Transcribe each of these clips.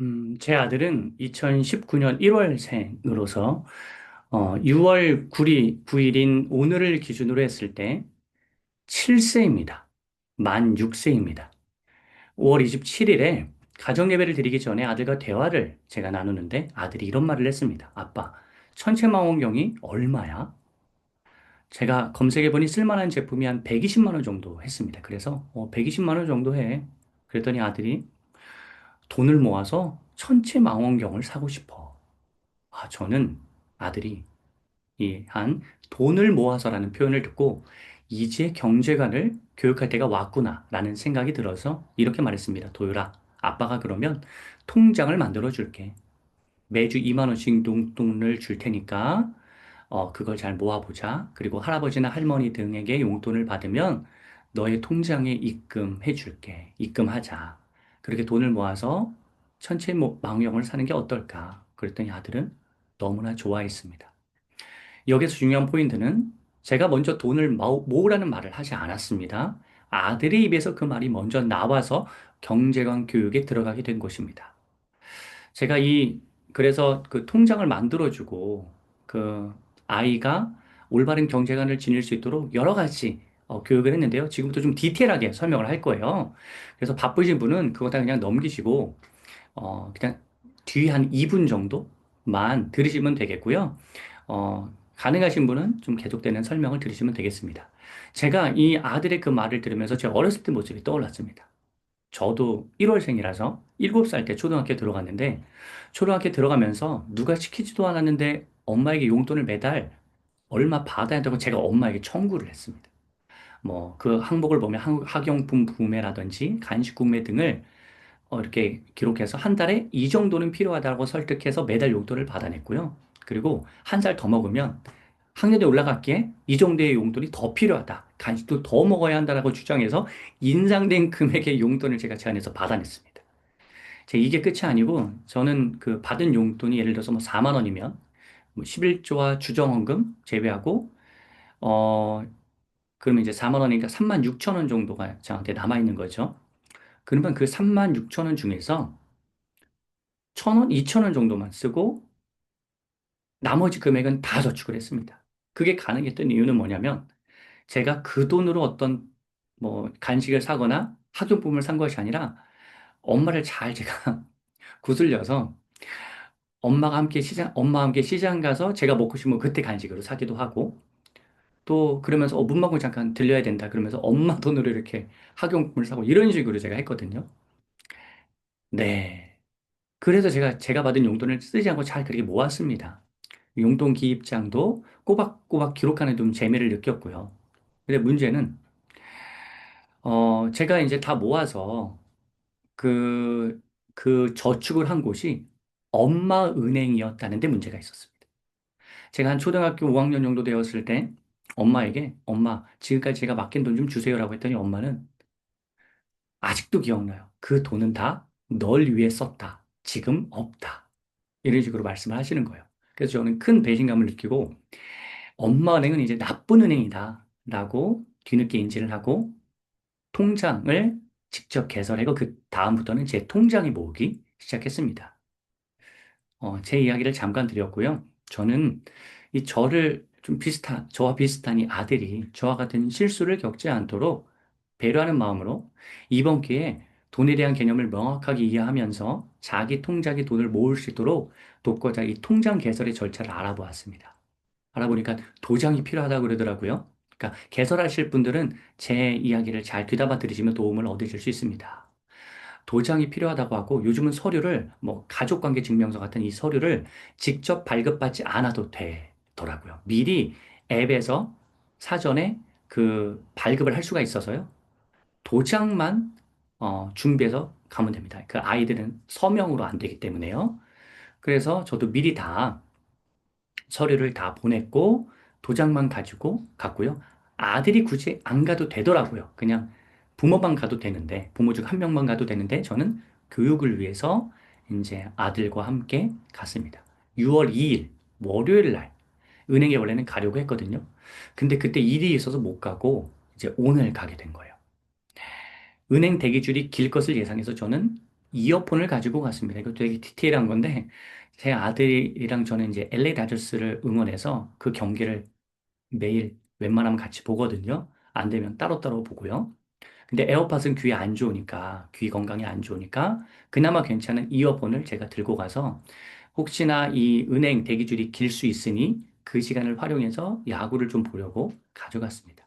음, 제 아들은 2019년 1월생으로서 어, 6월 9일, 9일인 오늘을 기준으로 했을 때 7세입니다. 만 6세입니다. 5월 27일에 가정 예배를 드리기 전에 아들과 대화를 제가 나누는데 아들이 이런 말을 했습니다. 아빠, 천체망원경이 얼마야? 제가 검색해보니 쓸만한 제품이 한 120만 원 정도 했습니다. 그래서 어, 120만 원 정도 해. 그랬더니 아들이 돈을 모아서 천체 망원경을 사고 싶어. 아, 저는 아들이 이한 돈을 모아서라는 표현을 듣고 이제 경제관을 교육할 때가 왔구나라는 생각이 들어서 이렇게 말했습니다. 도율아, 아빠가 그러면 통장을 만들어 줄게. 매주 2만 원씩 용돈을 줄 테니까 어, 그걸 잘 모아보자. 그리고 할아버지나 할머니 등에게 용돈을 받으면 너의 통장에 입금해 줄게. 입금하자. 그렇게 돈을 모아서 천체 망원경을 사는 게 어떨까? 그랬더니 아들은 너무나 좋아했습니다. 여기서 중요한 포인트는 제가 먼저 돈을 모으라는 말을 하지 않았습니다. 아들의 입에서 그 말이 먼저 나와서 경제관 교육에 들어가게 된 것입니다. 제가 이, 그래서 그 통장을 만들어주고 그 아이가 올바른 경제관을 지닐 수 있도록 여러 가지 어, 교육을 했는데요. 지금부터 좀 디테일하게 설명을 할 거예요. 그래서 바쁘신 분은 그거 다 그냥 넘기시고, 어, 그냥 뒤 한 2분 정도만 들으시면 되겠고요. 어, 가능하신 분은 좀 계속되는 설명을 들으시면 되겠습니다. 제가 이 아들의 그 말을 들으면서 제 어렸을 때 모습이 떠올랐습니다. 저도 1월생이라서 7살 때 초등학교 들어갔는데 초등학교 들어가면서 누가 시키지도 않았는데 엄마에게 용돈을 매달 얼마 받아야 된다고 제가 엄마에게 청구를 했습니다. 뭐 그 항목을 보면 학용품 구매라든지 간식 구매 등을 어, 이렇게 기록해서 한 달에 이 정도는 필요하다고 설득해서 매달 용돈을 받아냈고요. 그리고 한 살 더 먹으면 학년에 올라갔기에 이 정도의 용돈이 더 필요하다. 간식도 더 먹어야 한다라고 주장해서 인상된 금액의 용돈을 제가 제안해서 받아냈습니다. 제 이게 끝이 아니고 저는 그 받은 용돈이 예를 들어서 뭐 4만 원이면 뭐 11조와 주정헌금 제외하고 어 그러면 이제 4만 원이니까 3만 6천 원 정도가 저한테 남아 있는 거죠. 그러면 그 3만 6천 원 중에서 1천 원, 2천 원 정도만 쓰고 나머지 금액은 다 저축을 했습니다. 그게 가능했던 이유는 뭐냐면 제가 그 돈으로 어떤 뭐 간식을 사거나 학용품을 산 것이 아니라 엄마를 잘 제가 구슬려서 엄마가 함께 시장, 엄마와 함께 시장 가서 제가 먹고 싶으면 그때 간식으로 사기도 하고 또 그러면서 어, 문방구 잠깐 들려야 된다 그러면서 엄마 돈으로 이렇게 학용품을 사고 이런 식으로 제가 했거든요. 네. 그래서 제가 제가 받은 용돈을 쓰지 않고 잘 그렇게 모았습니다. 용돈 기입장도 꼬박꼬박 기록하는 좀 재미를 느꼈고요. 근데 문제는 어 제가 이제 다 모아서 그 그 저축을 한 곳이 엄마 은행이었다는 데 문제가 있었습니다. 제가 한 초등학교 5학년 정도 되었을 때 엄마에게 엄마 지금까지 제가 맡긴 돈 좀 주세요라고 했더니 엄마는 아직도 기억나요. 그 돈은 다 널 위해 썼다. 지금 없다. 이런 식으로 말씀을 하시는 거예요. 그래서 저는 큰 배신감을 느끼고 엄마 은행은 이제 나쁜 은행이다. 라고 뒤늦게 인지를 하고 통장을 직접 개설하고 그 다음부터는 제 통장이 모으기 시작했습니다. 어, 제 이야기를 잠깐 드렸고요. 저는 이 저를 좀 비슷한, 저와 비슷한 이 아들이 저와 같은 실수를 겪지 않도록 배려하는 마음으로 이번 기회에 돈에 대한 개념을 명확하게 이해하면서 자기 통장에 돈을 모을 수 있도록 돕고자 이 통장 개설의 절차를 알아보았습니다. 알아보니까 도장이 필요하다고 그러더라고요. 그러니까 개설하실 분들은 제 이야기를 잘 귀담아 들으시면 도움을 얻으실 수 있습니다. 도장이 필요하다고 하고 요즘은 서류를 뭐 가족관계 증명서 같은 이 서류를 직접 발급받지 않아도 되 더라고요. 미리 앱에서 사전에 그 발급을 할 수가 있어서요. 도장만 어, 준비해서 가면 됩니다. 그 아이들은 서명으로 안 되기 때문에요. 그래서 저도 미리 다 서류를 다 보냈고 도장만 가지고 갔고요. 아들이 굳이 안 가도 되더라고요. 그냥 부모만 가도 되는데 부모 중 한 명만 가도 되는데 저는 교육을 위해서 이제 아들과 함께 갔습니다. 6월 2일 월요일 날 은행에 원래는 가려고 했거든요. 근데 그때 일이 있어서 못 가고 이제 오늘 가게 된 거예요. 은행 대기줄이 길 것을 예상해서 저는 이어폰을 가지고 갔습니다. 이거 되게 디테일한 건데, 제 아들이랑 저는 이제 LA 다저스를 응원해서 그 경기를 매일 웬만하면 같이 보거든요. 안 되면 따로따로 보고요. 근데 에어팟은 귀에 안 좋으니까, 귀 건강에 안 좋으니까, 그나마 괜찮은 이어폰을 제가 들고 가서, 혹시나 이 은행 대기줄이 길 수 있으니 그 시간을 활용해서 야구를 좀 보려고 가져갔습니다.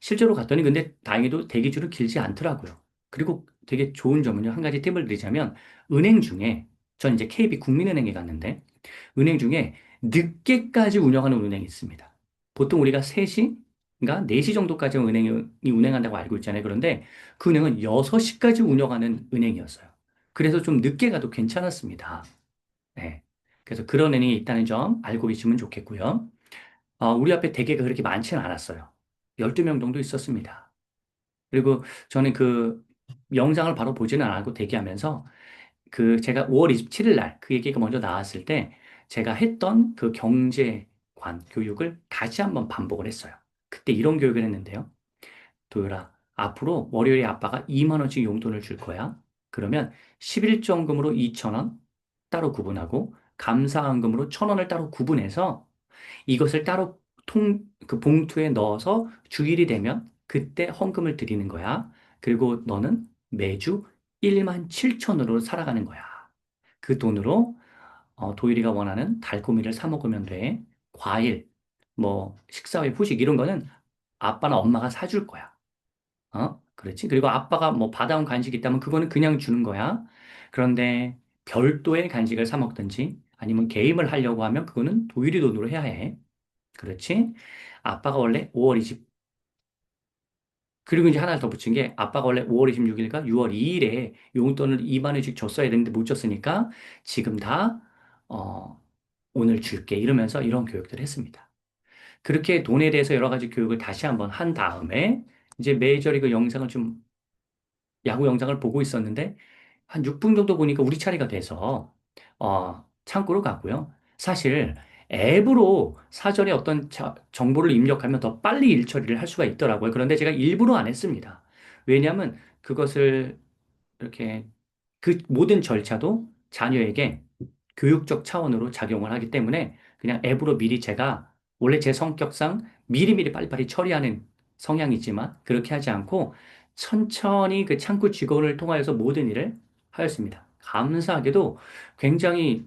실제로 갔더니 근데 다행히도 대기줄은 길지 않더라고요. 그리고 되게 좋은 점은요, 한 가지 팁을 드리자면, 은행 중에, 전 이제 KB 국민은행에 갔는데, 은행 중에 늦게까지 운영하는 은행이 있습니다. 보통 우리가 3시인가 4시 정도까지 은행이 운행한다고 알고 있잖아요. 그런데 그 은행은 6시까지 운영하는 은행이었어요. 그래서 좀 늦게 가도 괜찮았습니다. 네. 그래서 그런 은행이 있다는 점 알고 계시면 좋겠고요. 어, 우리 앞에 대게가 그렇게 많지는 않았어요. 12명 정도 있었습니다. 그리고 저는 그 영상을 바로 보지는 않고 대기하면서 그 제가 5월 27일 날 그 얘기가 먼저 나왔을 때 제가 했던 그 경제관 교육을 다시 한번 반복을 했어요. 그때 이런 교육을 했는데요. 도열아, 앞으로 월요일에 아빠가 2만 원씩 용돈을 줄 거야. 그러면 11정금으로 2천 원 따로 구분하고 감사한금으로 1천 원을 따로 구분해서 이것을 따로 통, 그 봉투에 넣어서 주일이 되면 그때 헌금을 드리는 거야. 그리고 너는 매주 1만 7천으로 살아가는 거야. 그 돈으로 어, 도일이가 원하는 달콤이를 사 먹으면 돼. 과일, 뭐 식사 후에 후식 이런 거는 아빠나 엄마가 사줄 거야. 어? 그렇지? 그리고 아빠가 뭐 받아온 간식이 있다면 그거는 그냥 주는 거야. 그런데 별도의 간식을 사 먹든지 아니면 게임을 하려고 하면 그거는 도일이 돈으로 해야 해. 그렇지? 아빠가 원래 5월 20, 그리고 이제 하나 더 붙인 게 아빠가 원래 5월 26일과 6월 2일에 용돈을 2만 원씩 줬어야 되는데 못 줬으니까 지금 다, 어, 오늘 줄게. 이러면서 이런 교육들을 했습니다. 그렇게 돈에 대해서 여러 가지 교육을 다시 한번 한 다음에 이제 메이저리그 영상을 좀 야구 영상을 보고 있었는데 한 6분 정도 보니까 우리 차례가 돼서 어, 창구로 갔고요. 사실 앱으로 사전에 어떤 자- 정보를 입력하면 더 빨리 일 처리를 할 수가 있더라고요. 그런데 제가 일부러 안 했습니다. 왜냐하면 그것을 이렇게 그 모든 절차도 자녀에게 교육적 차원으로 작용을 하기 때문에 그냥 앱으로 미리 제가 원래 제 성격상 미리미리 빨리빨리 처리하는 성향이지만 그렇게 하지 않고 천천히 그 창구 직원을 통하여서 모든 일을 하였습니다. 감사하게도 굉장히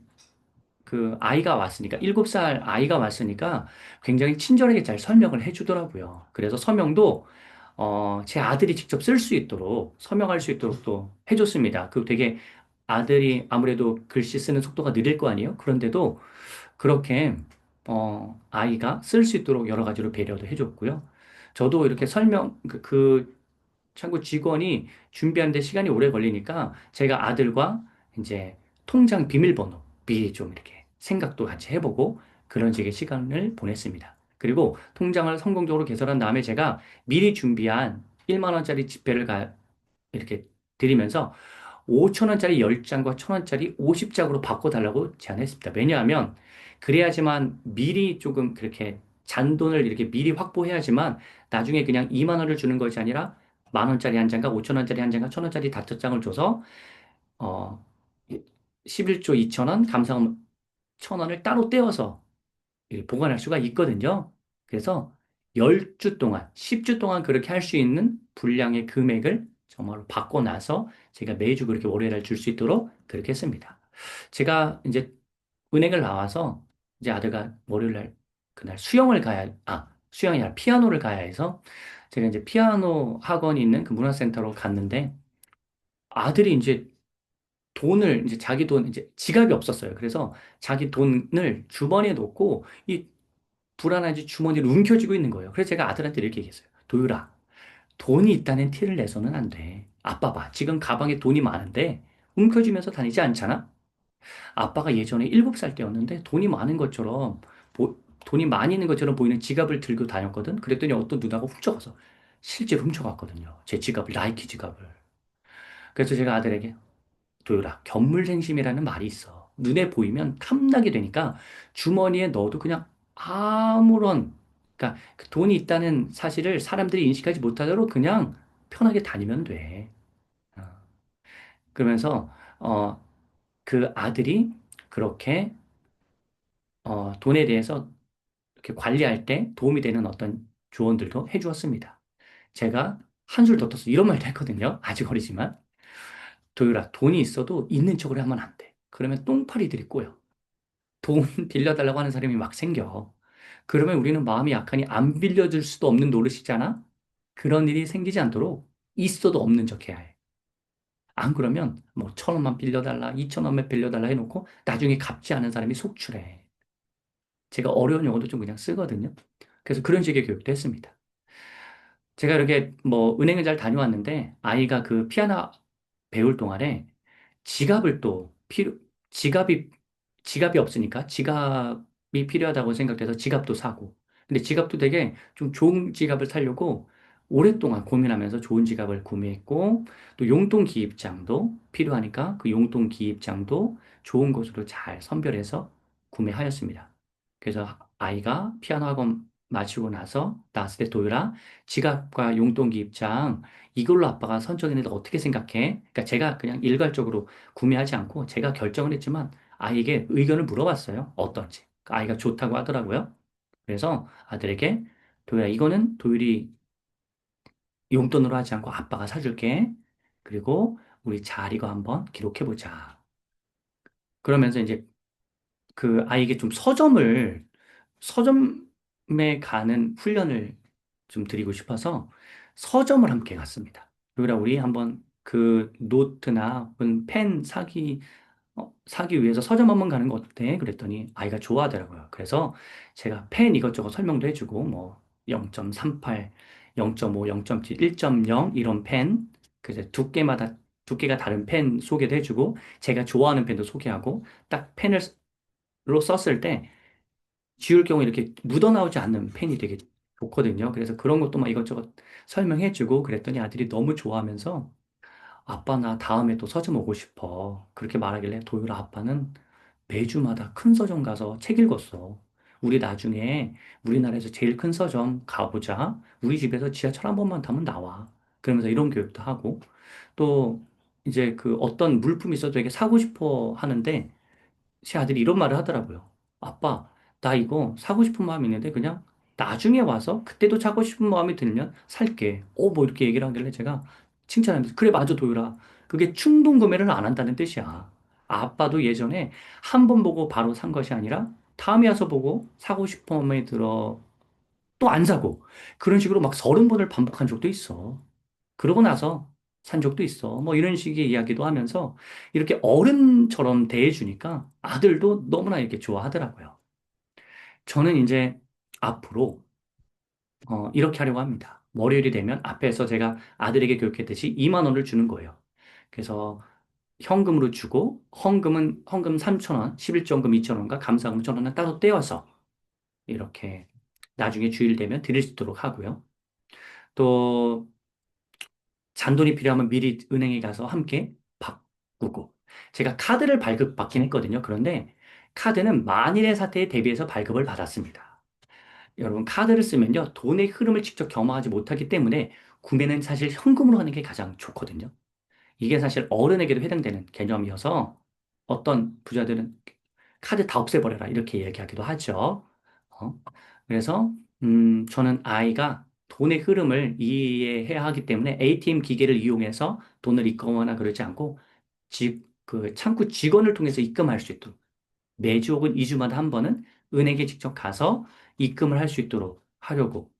그 아이가 왔으니까, 일곱 살 아이가 왔으니까 굉장히 친절하게 잘 설명을 해주더라고요. 그래서 서명도 어, 제 아들이 직접 쓸 수 있도록, 서명할 수 있도록 또 해줬습니다. 그 되게 아들이 아무래도 글씨 쓰는 속도가 느릴 거 아니에요? 그런데도 그렇게, 어, 아이가 쓸 수 있도록 여러 가지로 배려도 해줬고요. 저도 이렇게 설명, 그, 그 창구 직원이 준비하는데 시간이 오래 걸리니까 제가 아들과 이제 통장 비밀번호 미리 좀 이렇게 생각도 같이 해보고 그런 식의 시간을 보냈습니다. 그리고 통장을 성공적으로 개설한 다음에 제가 미리 준비한 1만 원짜리 지폐를 가, 이렇게 드리면서 5천 원짜리 10장과 1천 원짜리 50장으로 바꿔달라고 제안했습니다. 왜냐하면 그래야지만 미리 조금 그렇게 잔돈을 이렇게 미리 확보해야지만 나중에 그냥 2만 원을 주는 것이 아니라 만 원짜리 한 장과 5천 원짜리 한 장과 천 원짜리 다섯 장을 줘서 어 11조 2천 원, 감사원 천 원을 따로 떼어서 보관할 수가 있거든요. 그래서 10주 동안, 10주 동안 그렇게 할 수 있는 분량의 금액을 정말로 받고 나서 제가 매주 그렇게 월요일에 줄 수 있도록 그렇게 했습니다. 제가 이제 은행을 나와서 이제 아들과 월요일 날 그날 수영을 가야, 아, 수영이 아니라 피아노를 가야 해서 제가 이제 피아노 학원이 있는 그 문화센터로 갔는데 아들이 이제 돈을 이제 자기 돈 이제 지갑이 없었어요. 그래서 자기 돈을 주머니에 넣고 이 불안한지 주머니를 움켜쥐고 있는 거예요. 그래서 제가 아들한테 이렇게 얘기했어요. 도율아, 돈이 있다는 티를 내서는 안 돼. 아빠 봐. 지금 가방에 돈이 많은데 움켜쥐면서 다니지 않잖아? 아빠가 예전에 일곱 살 때였는데 돈이 많은 것처럼 보- 돈이 많이 있는 것처럼 보이는 지갑을 들고 다녔거든. 그랬더니 어떤 누나가 훔쳐가서 실제로 훔쳐갔거든요. 제 지갑을, 나이키 지갑을. 그래서 제가 아들에게 도율아, 견물생심이라는 말이 있어. 눈에 보이면 탐나게 되니까 주머니에 넣어도 그냥 아무런, 그러니까 그 돈이 있다는 사실을 사람들이 인식하지 못하도록 그냥 편하게 다니면 돼. 어. 그러면서 어, 그 아들이 그렇게 어, 돈에 대해서 이렇게 관리할 때 도움이 되는 어떤 조언들도 해주었습니다. 제가 한술 더 떠서 이런 말도 했거든요. 아직 어리지만. 도율아, 돈이 있어도 있는 척을 하면 안 돼. 그러면 똥파리들이 꼬여. 돈 빌려달라고 하는 사람이 막 생겨. 그러면 우리는 마음이 약하니 안 빌려줄 수도 없는 노릇이잖아? 그런 일이 생기지 않도록 있어도 없는 척 해야 해. 안 그러면 뭐 천 원만 빌려달라, 이천 원만 빌려달라 해놓고 나중에 갚지 않은 사람이 속출해. 제가 어려운 용어도 좀 그냥 쓰거든요. 그래서 그런 식의 교육도 했습니다. 제가 이렇게 뭐 은행을 잘 다녀왔는데 아이가 그 피아노 배울 동안에 지갑을 또 필요, 지갑이, 지갑이 없으니까 지갑이 필요하다고 생각돼서 지갑도 사고. 근데 지갑도 되게 좀 좋은 지갑을 사려고 오랫동안 고민하면서 좋은 지갑을 구매했고, 또 용돈 기입장도 필요하니까 그 용돈 기입장도 좋은 곳으로 잘 선별해서 구매하였습니다. 그래서 아이가 피아노 학원 마치고 나서 나왔을 때 도율아, 지갑과 용돈 기 입장 이걸로 아빠가 선정했는데 어떻게 생각해? 그러니까 제가 그냥 일괄적으로 구매하지 않고 제가 결정을 했지만 아이에게 의견을 물어봤어요. 어떤지. 그 아이가 좋다고 하더라고요. 그래서 아들에게 도율아, 이거는 도율이 용돈으로 하지 않고 아빠가 사줄게. 그리고 우리 잘 이거 한번 기록해보자. 그러면서 이제 그 아이에게 좀 서점을, 서점 에 가는 훈련을 좀 드리고 싶어서 서점을 함께 갔습니다. 그리고 우리 한번 그 노트나 펜 사기, 어, 사기 위해서 서점 한번 가는 거 어때? 그랬더니 아이가 좋아하더라고요. 그래서 제가 펜 이것저것 설명도 해주고 뭐 0.38, 0.5, 0.7, 1.0 이런 펜, 그래서 두께마다 두께가 다른 펜 소개도 해주고 제가 좋아하는 펜도 소개하고 딱 펜을 로 썼을 때 지울 경우 이렇게 묻어나오지 않는 펜이 되게 좋거든요. 그래서 그런 것도 막 이것저것 설명해주고 그랬더니 아들이 너무 좋아하면서 아빠 나 다음에 또 서점 오고 싶어. 그렇게 말하길래 도율아 아빠는 매주마다 큰 서점 가서 책 읽었어. 우리 나중에 우리나라에서 제일 큰 서점 가보자. 우리 집에서 지하철 한 번만 타면 나와. 그러면서 이런 교육도 하고 또 이제 그 어떤 물품이 있어도 되게 사고 싶어 하는데 제 아들이 이런 말을 하더라고요. 아빠, 나 이거 사고 싶은 마음이 있는데 그냥 나중에 와서 그때도 사고 싶은 마음이 들면 살게. 어, 뭐 이렇게 얘기를 하길래 제가 칭찬하면서 그래, 맞아, 도율아. 그게 충동 구매를 안 한다는 뜻이야. 아빠도 예전에 한 번 보고 바로 산 것이 아니라 다음에 와서 보고 사고 싶은 마음이 들어 또 안 사고 그런 식으로 막 서른 번을 반복한 적도 있어. 그러고 나서 산 적도 있어. 뭐 이런 식의 이야기도 하면서 이렇게 어른처럼 대해주니까 아들도 너무나 이렇게 좋아하더라고요. 저는 이제 앞으로 어, 이렇게 하려고 합니다. 월요일이 되면 앞에서 제가 아들에게 교육했듯이 2만 원을 주는 거예요. 그래서 현금으로 주고 헌금은 헌금 3천 원, 11조금 2천 원과 감사금 1천 원을 따로 떼어서 이렇게 나중에 주일 되면 드릴 수 있도록 하고요. 또 잔돈이 필요하면 미리 은행에 가서 함께 바꾸고. 제가 카드를 발급받긴 했거든요. 그런데 카드는 만일의 사태에 대비해서 발급을 받았습니다. 여러분, 카드를 쓰면요. 돈의 흐름을 직접 경험하지 못하기 때문에 구매는 사실 현금으로 하는 게 가장 좋거든요. 이게 사실 어른에게도 해당되는 개념이어서 어떤 부자들은 카드 다 없애버려라 이렇게 얘기하기도 하죠. 어? 그래서 음, 저는 아이가 돈의 흐름을 이해해야 하기 때문에 ATM 기계를 이용해서 돈을 입금하거나 그러지 않고 집, 그 창구 직원을 통해서 입금할 수 있도록 매주 혹은 2주마다 한 번은 은행에 직접 가서 입금을 할 수 있도록 하려고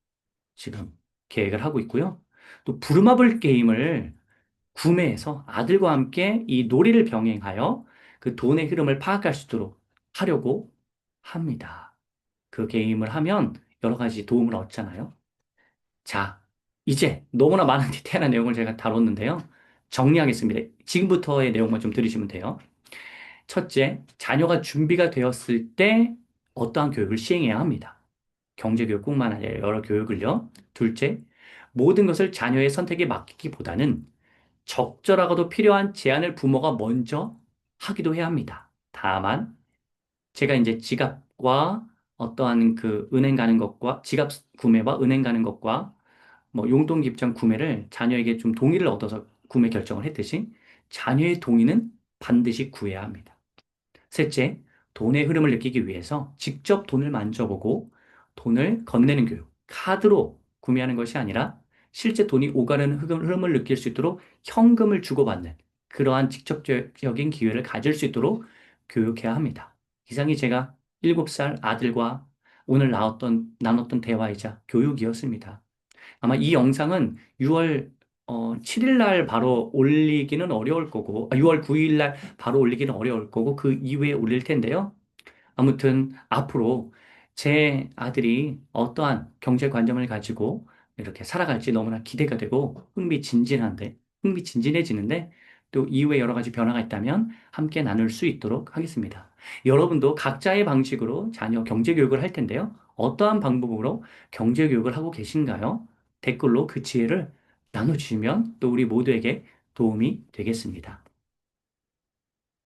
지금 계획을 하고 있고요. 또 부루마블 게임을 구매해서 아들과 함께 이 놀이를 병행하여 그 돈의 흐름을 파악할 수 있도록 하려고 합니다. 그 게임을 하면 여러 가지 도움을 얻잖아요. 자, 이제 너무나 많은 디테일한 내용을 제가 다뤘는데요. 정리하겠습니다. 지금부터의 내용만 좀 들으시면 돼요. 첫째, 자녀가 준비가 되었을 때 어떠한 교육을 시행해야 합니다. 경제교육뿐만 아니라 여러 교육을요. 둘째, 모든 것을 자녀의 선택에 맡기기보다는 적절하고도 필요한 제안을 부모가 먼저 하기도 해야 합니다. 다만, 제가 이제 지갑과 어떠한 그 은행 가는 것과 지갑 구매와 은행 가는 것과 뭐 용돈 기입장 구매를 자녀에게 좀 동의를 얻어서 구매 결정을 했듯이 자녀의 동의는 반드시 구해야 합니다. 셋째, 돈의 흐름을 느끼기 위해서 직접 돈을 만져보고 돈을 건네는 교육, 카드로 구매하는 것이 아니라 실제 돈이 오가는 흐름을 느낄 수 있도록 현금을 주고받는 그러한 직접적인 기회를 가질 수 있도록 교육해야 합니다. 이상이 제가 7살 아들과 오늘 나왔던, 나눴던 대화이자 교육이었습니다. 아마 이 영상은 6월 7일 날 바로 올리기는 어려울 거고, 6월 9일 날 바로 올리기는 어려울 거고, 그 이후에 올릴 텐데요. 아무튼 앞으로 제 아들이 어떠한 경제 관점을 가지고 이렇게 살아갈지 너무나 기대가 되고 흥미진진한데, 흥미진진해지는데 또 이후에 여러 가지 변화가 있다면 함께 나눌 수 있도록 하겠습니다. 여러분도 각자의 방식으로 자녀 경제 교육을 할 텐데요. 어떠한 방법으로 경제 교육을 하고 계신가요? 댓글로 그 지혜를 나눠주시면 또 우리 모두에게 도움이 되겠습니다.